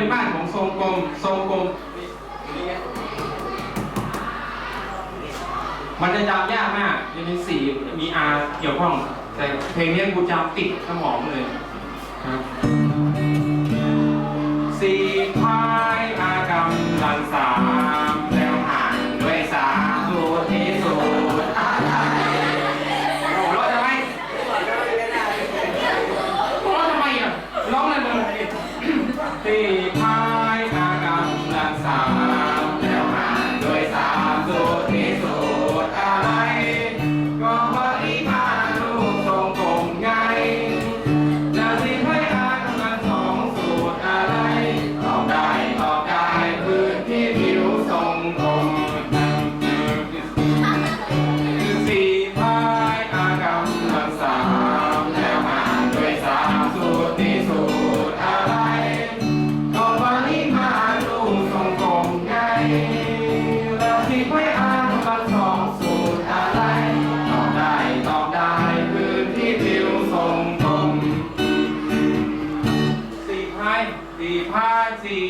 ริมาตรของทรงกลมทรงกลมมันจะจำยากมากจะมีสี่มีอาเกี่ยวข้อง แต่เพลงนี้กูจำติดสมองเลยครับสี่พายอากำลังสา 可以 ไม่อ้างมันสองสูตรอะไรตอบได้ตอบได้พื้นที่ผิวทรงกลมสี่พายสี่พายสี่